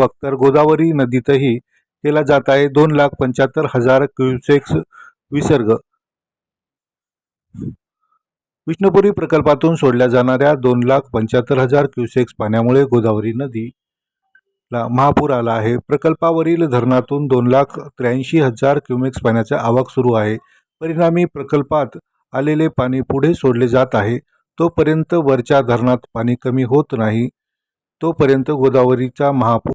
आवक तर गोदावरी नदीतही केला जात आहे. दोन लाख पंच्याहत्तर हजार क्युसेक्स विसर्ग. विष्णुपुरी प्रकल्पातून सोडल्या जाणाऱ्या दोन लाख पंच्याहत्तर हजार क्युसेक्स पाण्यामुळे गोदावरी नदीला महापूर आला आहे. प्रकल्पावरील धरणातून दोन लाख त्र्याऐंशी हजार क्युमेक्स पाण्याचा आवक सुरू आहे. परिणामी प्रकल्पात आलेले पाणी पुढे सोडले जात आहे. तोपर्यंत वरच्या धरणात पाणी कमी होत नाही. तोपर्यंत गोदावरीचा महापूर